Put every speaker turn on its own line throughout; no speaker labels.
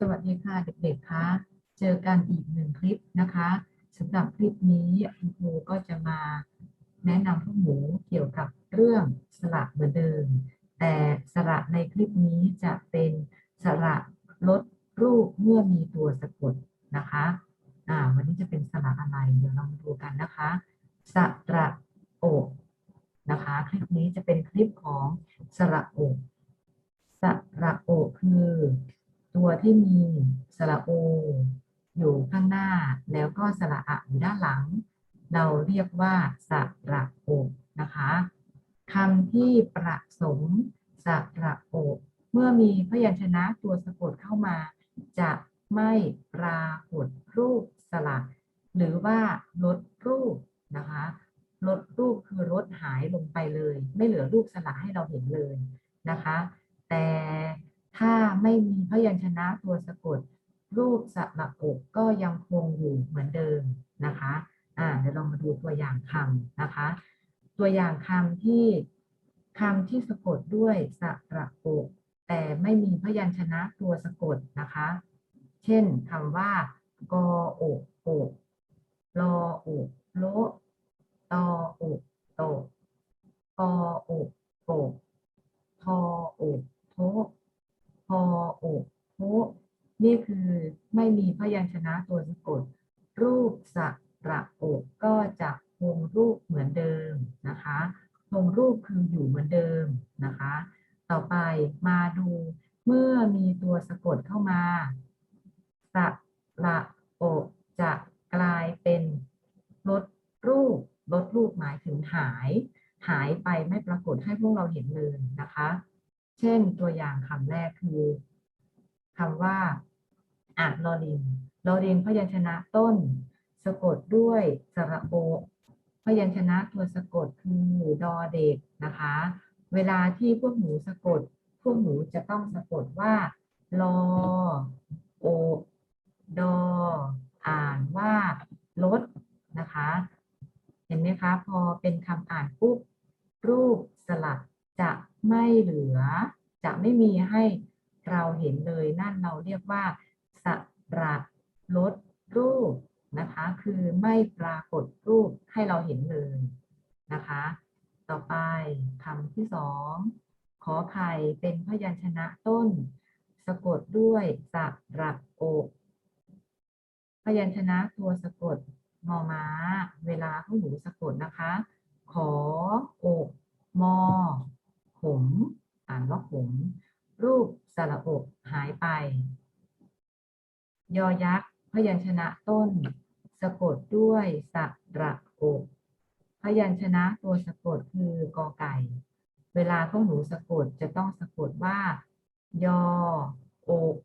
สวัสดีค่ะเด็กๆคะเจอกันอีกหนึ่งคลิปนะคะสำหรับคลิปนี้คุณครูก็จะมาแนะนำพวกหมูเกี่ยวกับเรื่องสระเหมือนเดิม แต่สระในคลิปนี้จะเป็นสระลดรูปเมื่อมีตัวสะกดนะคะอ่าวันนี้จะเป็นสระอะไร เดี๋ยวเรามาดูกันนะคะสระโอกนะคะ คลิปนี้จะเป็นคลิปของสระโอกสระโอคือ ตัวที่มีสระโออยู่ข้างหน้า แล้วก็สระอะอยู่ด้านหลัง เราเรียกว่าสระโอนะคะคำที่ประสมสระโอเมื่อมีพยัญชนะตัวสะกดเข้ามา จะไม่ปรากฏรูปสระหรือว่าลดรูปนะคะลดรูปคือลดหายลงไปเลย ไม่เหลือรูปสระให้เราเห็นเลยนะคะ แต่ ไม่มีพยัญชนะตัวสะกด รูปสระอกก็ยังคงอยู่เหมือนเดิมนะคะอ่าเดี๋ยวเรามาดูตัวอย่างคำนะคะ ตัวอย่างคำที่คำที่สะกดด้วยสระอกแต่ไม่มีพยัญชนะตัวสะกดนะคะ เช่นคำว่ากออกโอกลออกโลตออกโตกออกโกกพออกโท พออกโทนี่คือไม่มีพยัญชนะตัวสะกด รูปสระโอกก็จะคงรูปเหมือนเดิมนะคะคงรูปคืออยู่เหมือนเดิมนะคะ ต่อไปมาดูเมื่อมีตัวสะกดเข้ามาสระโอกจะกลายเป็นลดรูปลดรูปหมายถึงหาย หายไปไม่ปรากฏให้พวกเราเห็นเลยนะคะ เช่นตัวอย่างคำแรกคือคำว่าอะลอลิงลอลิงพยัญชนะต้น สะกดด้วยสระโอพยัญชนะตัวสะกดคือหนูดอเด็กนะคะ เวลาที่พวกหนูสะกด พวกหนูจะต้องสะกดว่าลอโอดออ่านว่าลดนะคะ เห็นไหมคะ พอเป็นคำอ่านปุ๊บรูปสลัด ไม่เหลือ จะไม่มีให้เราเห็นเลยนั่นเราเรียกว่าสระลดรูปนะคะ คือไม่ปรากฏรูปให้เราเห็นเลยนะคะ ต่อไปคำที่สองขอไข่เป็นพยัญชนะต้น สะกดด้วยสระโอกพยัญชนะตัวสะกดมอม้า เวลาพวกหนูสะกดนะคะ ขออกมอ ม อ่านว่าขมรูปสระอกหายไป ยอยักษ์พยัญชนะต้น สะกดด้วยสระอกพยัญชนะตัวสะกดคือกอไก่ เวลาพวกหนูสะกดจะต้องสะกดว่า ยออก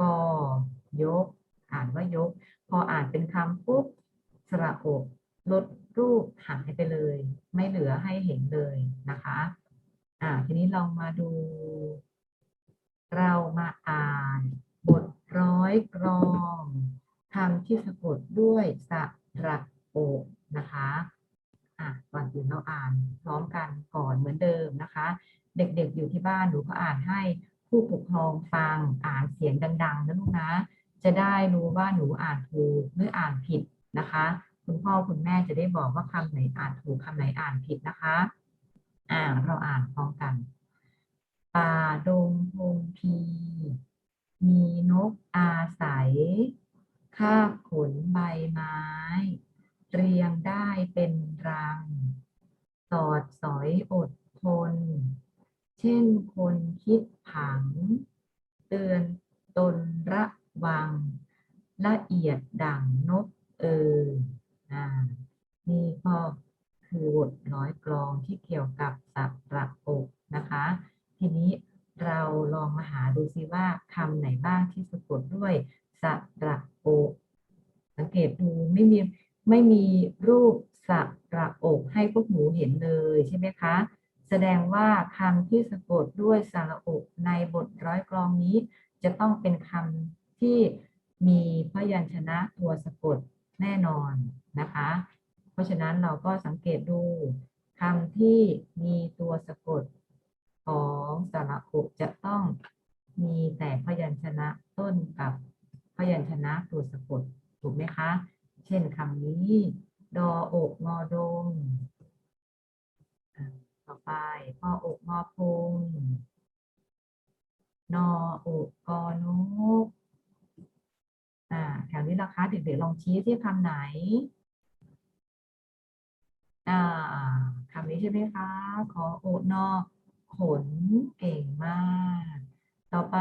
กอยก อ่านว่ายก พออ่านเป็นคำปุ๊บสระอกลดรูปหายไปเลย ไม่เหลือให้เห็นเลย อ่าทีนี้ลองมาดู เรามาอ่านบทร้อยกรองคำที่สะกดด้วยสระโอนะคะอะก่อนอื่นเราอ่านพร้อมกันก่อนเหมือนเดิมนะคะ เด็กๆอยู่ที่บ้านหนูก็อ่านให้ผู้ปกครองฟังอ่านเสียงดัง ๆนะลูกนะ จะได้รู้ว่าหนูอ่านถูกหรืออ่านผิดนะคะ คุณพ่อคุณแม่จะได้บอกว่าคำไหนอ่านถูกคำไหนอ่านผิดนะคะ อ่าเราอ่านพร้อมกัน ป่าดงพงพี มีนกอาศัยคาบขนใบไม้ เรียงได้เป็นรัง สอดสอยอดทน เช่นคนคิดผัง เตือนตนระวัง ละเอียดดังนกเอออ่านี่ก็คือบทร้อยกลองที่เกี่ยวกับสับระอกนะคะ ทีนี้เราลองมาหาดูซิว่าคำไหนบ้าง ที่สะกดด้วยสระโอสังเกตดูไม่มีไม่มีรูปสระอกให้พวกหนูเห็นเลยใช่ไหมคะ แสดงว่าคำที่สะกดด้วยสระอกในบทร้อยกลองนี้ จะต้องเป็นคำที่มีพยัญชนะตัวสะกดแน่นอนนะคะ เพราะฉะนั้นเราก็สังเกตดูคำที่มีตัวสะกดของสระอกจะต้อง มีแต่พยัญชนะต้นกับพยัญชนะตัวสะกดถูกไหมคะ เช่นคำนี้ ดออกงอดงต่อไปพออกงอพงนออกกอนกอ่าแถวนี้ละคะเด็กๆลองชี้ที่คำไหน อ่าคำนี้ใช่ไหมคะ ขอโอนอขนเก่งมาก ต่อไป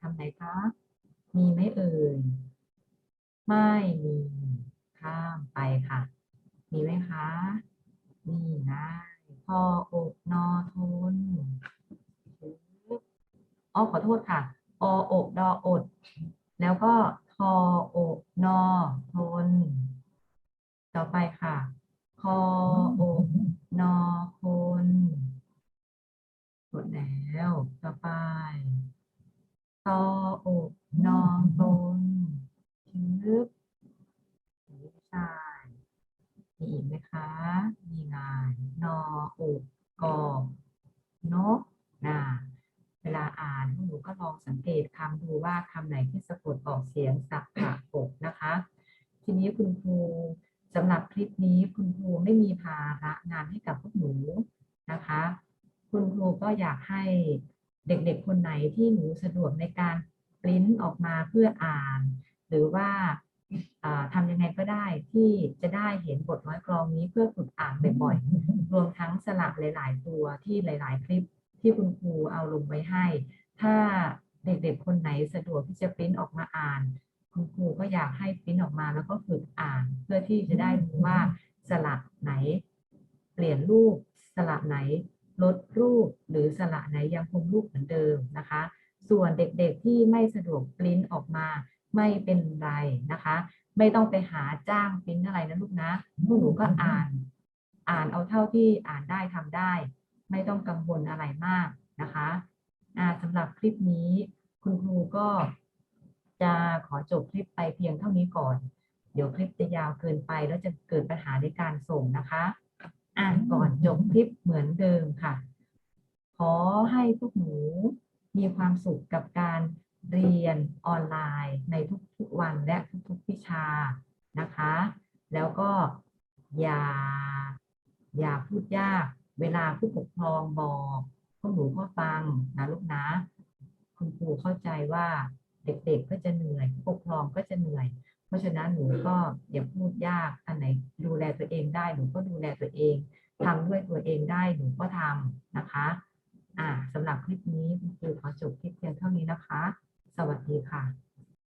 คำไหนคะ มีไหมเอ่ย ไม่มี ข้ามไปค่ะ มีไหมคะนี่นะพออกนอทนอ๋อขอโทษค่ะออกดออด แล้วก็ทออกนอทน ต่อไปค่ะคออกนอคน ดแล้ว ต่อไปตออกนอตนชึบนี่ไม่ใช่มีอีกไหมคะ มีงานนออกกอนกนะเวลาอ่านพวกหนูก็ลองสังเกตคำดูว่าคำไหนที่สะกดออกเสียงสักกะอกนะคะ ทีนี้คุณครูสำหรับคลิปนี้คุณครูไม่มีภาระงานให้กับพวกหนูนะคะ คุณครูก็อยากให้เด็กๆ คนไหนที่หนูสะดวกในการปริ้นออกมาเพื่ออ่าน หรือว่าอ่าทำยังไงก็ได้ที่จะได้เห็นบทร้อยกรองนี้เพื่อฝึกอ่านบ่อยๆ รวมทั้งสลับหลาย ๆ ตัวที่หลาย ๆ คลิปที่คุณครูเอาลงไว้ให้ ถ้าเด็กๆ คนไหนสะดวกที่จะปริ้นออกมาอ่าน คุณครูก็อยากให้ปริ้นออกมาแล้วก็ฝึกอ่าน เพื่อที่จะได้รู้ว่าสระไหน เปลี่ยนรูปสระไหน ลดรูปหรือสระไหนยังคงรูปเหมือนเดิมนะคะ ส่วนเด็กๆที่ไม่สะดวกปริ้นออกมาไม่เป็นไรนะคะ ไม่ต้องไปหาจ้างปริ้นอะไรนะลูกนะพวกหนูก็อ่าน อ่านเอาเท่าที่อ่านได้ทำได้ ไม่ต้องกังวลอะไรมากนะคะสำหรับคลิปนี้คุณครูก็จะขอจบคลิปไปเพียงเท่านี้ก่อน เดี๋ยวคลิปจะยาวเกินไปแล้วจะเกิดปัญหาในการส่งนะคะ อ่านก่อนจบคลิปเหมือนเดิมค่ะ ขอให้พวกหนูมีความสุขกับการเรียนออนไลน์ในทุกๆวันและทุกๆวิชานะคะ แล้วก็อย่าอย่าพูดยาก เวลาผู้ปกครองบอกพวกหนูก็ฟังนะลูกนะ คุณครูเข้าใจว่าเด็กๆก็จะเหนื่อยผู้ปกครองก็จะเหนื่อย เพราะฉะนั้นหนูก็อย่าพูดยากอันไหนดูแลตัวเองได้หนูก็ดูแลตัวเองทำด้วยตัวเองได้หนูก็ทำนะคะ อ่าสำหรับคลิปนี้คุณครูขอจบคลิปเพียงเท่านี้นะคะ สวัสดีค่ะ